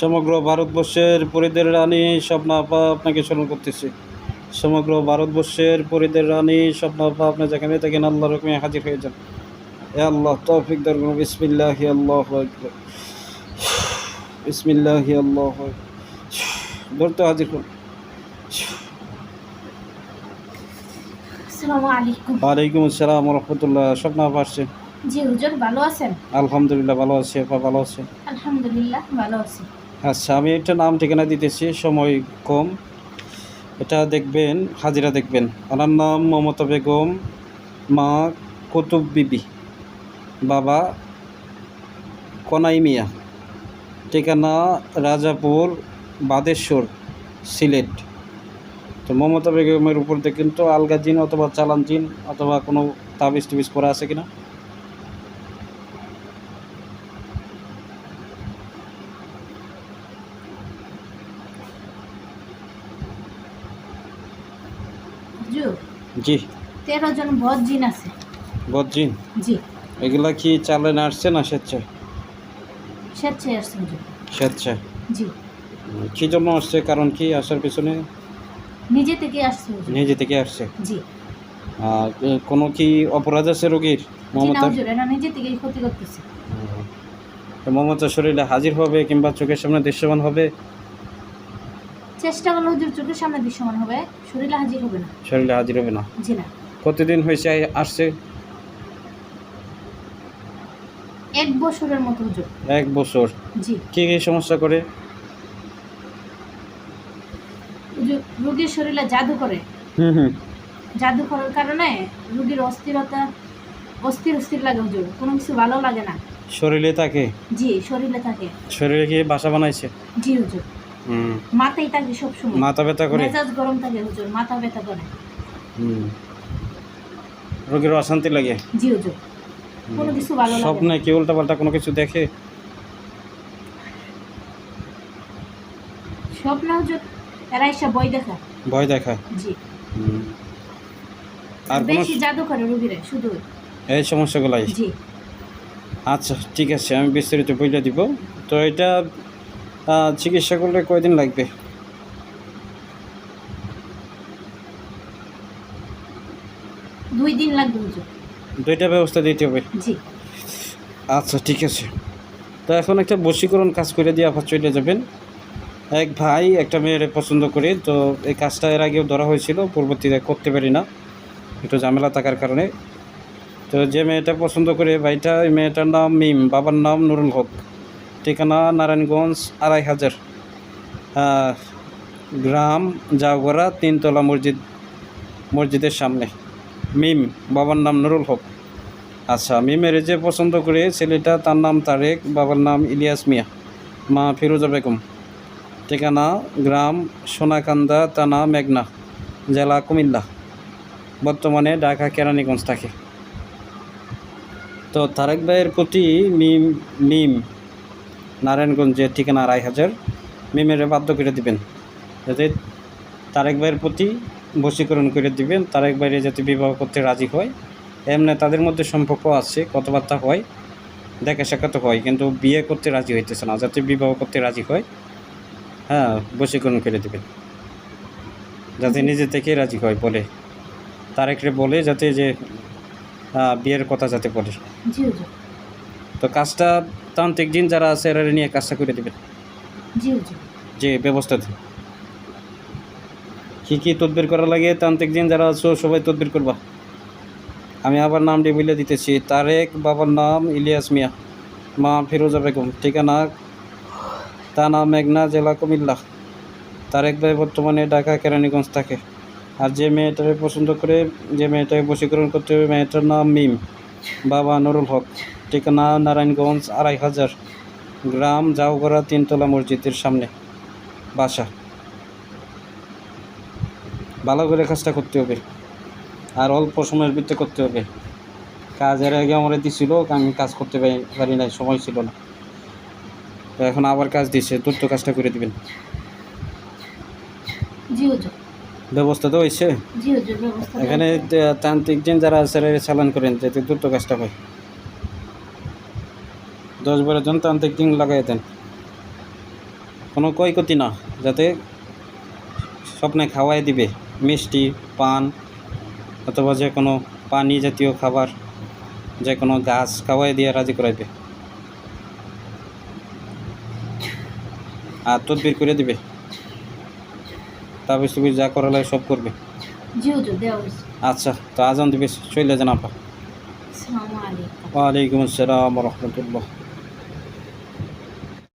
সমগ্র ভারতবর্ষের পরিদের রানী স্বপ্না আপা আপনাকে স্মরণ করতেছি। সমগ্র ভারতবর্ষের পরিদের রানী স্বপ্না আপা আপনি যেখানে থাকেন আল্লাহ রকমে হাজির হয়ে যান। এ আল্লাহ তৌফিক দরগুন বিসমিল্লাহ আল্লাহ বিসমিল্লাহ আল্লাহ। ধরতে হাজির করুন ওয়ালাইকুম আসসালাম রহমতুল্লাহ। স্বপ্না আপা আসছে জি হুজুর ভালো আছেন? আলহামদুলিল্লাহ ভালো আছি আপা ভালো আছে আলহামদুলিল্লাহ ভালো আছি। আচ্ছা আমি একটা নাম ঠিকানা দিতেছি, সময় কম। এটা দেখবেন, হাজিরা দেখবেন। ওনার নাম মমতা বেগম, মা কুতুব বিবি, বাবা কনাই মিয়া ঠিকানা রাজাপুর, বাদেশ্বর, সিলেট। তো মমতা বেগমের উপর দেখেন তো আলগা জিন অথবা চালান জিন অথবা কোনো তাবিজ টিবিজ করা আছে কিনা? জি। তেরো জন বদ জিন আছে। বদজিন জি। এগুলা কি চালান আসছে না স্বেচ্ছায়? স্বেচ্ছায় আসছে স্বেচ্ছায়? জি। কী জন্য আসছে? কারণ কি আসার পিছনে? নিজে থেকে আসছে নিজে থেকে আসছে? জি। আর কোনো কি অপরাধ আছে রোগীর? হুজুর নিজে থেকেই ক্ষতি করতেছে। তো শরীরে হাজির হবে কিংবা চোখের সামনে দৃশ্যমান হবে? চেষ্টা করলে হুজুর চোখের সামনে দৃশ্যমান হবে শরীরে হাজির হবে না। শরীরে হাজির হবে না? জি না। কতদিন হয়েছে আসছে? এক বছরের মতো হুজুর। এক বছর। জি। কী কী সমস্যা করে? হুজুর রোগীর শরীরে জাদু করে। হুম হুম। জাদু করার কারণে রোগীর অস্থিরতা অস্থির অস্থির লাগে হুজুর। কোনো কিছু ভালো লাগে না। শরীরে থাকে? জি শরীরে থাকে। শরীরে কি বাসা বানাইছে? জি হুজুর। হুম। মাথায় থাকে সবসময়। মাথা ব্যথা করে? মেজাজ গরম থাকে হুজুর মাথা ব্যথা করে। হুম। রোগীর অশান্তি লাগে? জি হুজুর। কোনো কিছু ভালো লাগে স্বপ্নে কি উল্টাপাল্টা কোনো কিছু দেখে? স্বপ্ন হুজুর এরা এসে বই দেখা ভয় দেখায়? জি। আর কোনো বেশি জাদু করে রোগীরা শুধু। এই সমস্যাগুলাই? জি। আচ্ছা ঠিক আছে আমি বিস্তারিত বইলে দিব। তো এটা চিকিৎসা করলে কয়দিন লাগবে? দুই দিন লাগবে দুইটা ব্যবস্থা দিতে হবে? জি। আচ্ছা ঠিক আছে। তো এখন একটা বশীকরণ কাজ করে দিয়ে আবার চলে যাবেন। এক ভাই একটা মেয়ের পছন্দ করে তো এই কাজটা এর আগেও ধরা হয়েছিল পরবর্তীতে করতে পারি না। একটু ঝামেলা থাকার কারণে। তো যে মেয়েটা পছন্দ করে ভাইটা ওই মেয়েটার নাম মিম বাবার নাম নুরুল হক। ঠিকানা নারায়ণগঞ্জ আড়াই হাজার। গ্রাম জাওগড়া তিনতলা মসজিদ, মসজিদের সামনে। মিম, বাবার নাম নুরুল হক। আচ্ছা মিমের যে পছন্দ করে ছেলেটা, তার নাম তারেক, বাবার নাম ইলিয়াস মিয়া। মা ফিরোজা বেগম। ঠিকানা, গ্রাম, সোনাকান্দা তানা মেঘনা, জেলা কুমিল্লা। বর্তমানে ঢাকা কেরানীগঞ্জ থাকে। তো তারেক ভাইয়ের প্রতি মিম মিম নারায়ণগঞ্জের ঠিকানা আড়াই হাজার, মিমের বাধ্য করে দিবেন। যাতে তারেক ভাইয়ের প্রতি বশীকরণ করে দিবেন, তারেক ভাইয়ের যাতে বিবাহ করতে রাজি হয়। এমনি তাদের মধ্যে সম্পর্ক আছে, কথাবার্তা হয়, দেখা সাক্ষাৎ হয়, কিন্তু বিয়ে করতে রাজি হইতেছে না, যাতে বিবাহ করতে রাজি হয় হ্যাঁ বশীকরণ করে দেবেন। যাতে নিজে থেকেই রাজি হয়, বলে। তারেকরে বলে যাতে যে বিয়ের কথা যাতে বলে। তো কাজটা তান্ত্রিক দিন যারা আছে এরা নিয়ে কাজটা করে দেবেন? জি যে ব্যবস্থা কী কী তদবির করা লাগে? তান্ত্রিক দিন যারা আছো সবাই তদবির করবা। আমি আবার নামটি বলে দিতেছি। তারেক বাবার নাম ইলিয়াস মিয়া। মা ফিরোজা বেগম। ঠিকানা? থানা মেঘনা জেলা কুমিল্লা। তারেক ভাই বর্তমানে ঢাকা কেরানীগঞ্জ থাকে। আর যে মেয়েটাকে পছন্দ করে যে মেয়েটাকে বশীকরণ করতে হবে মেয়েটার নাম মিম। বাবা নুরুল হক। ঠিকানা নারায়ণগঞ্জ আড়াই হাজার গ্রাম জাওগড়া তিনতলা মসজিদের সামনে। বাসা। ভালো করে কাজটা করতে হবে। আর অল্প সময়ের ভিতরে করতে হবে। কাজের আগে আমার দিছিল আমি কাজ করতে পারি- নাই সময় ছিল না। এখন আবার কাজ দিছে দ্রুত কাজটা করে দিবেন। ব্যবস্থা তো হয়েছে? এখানে তান্ত্রিক দিন যারা আছে চালান করেন যাতে দ্রুত কাজটা হয়। দশ বারো জন তান্ত্রিক দিন লাগাই দেন। কোনো ক্ষয়ক্ষতি না যাতে স্বপ্নে খাওয়াই দিবে মিষ্টি পান অথবা যে কোনো পানি জাতীয় খাবার যে কোনো গাছ খাওয়াই দিয়ে রাজি করাইবে। আর তদবির করে দিবে। তাবিজ তুবিজ যা করা লাগে সব করবে। আচ্ছা তো আজান দিবে চলে যান আপা। ওয়ালাইকুম আসসালাম রহমতুল্লাহ।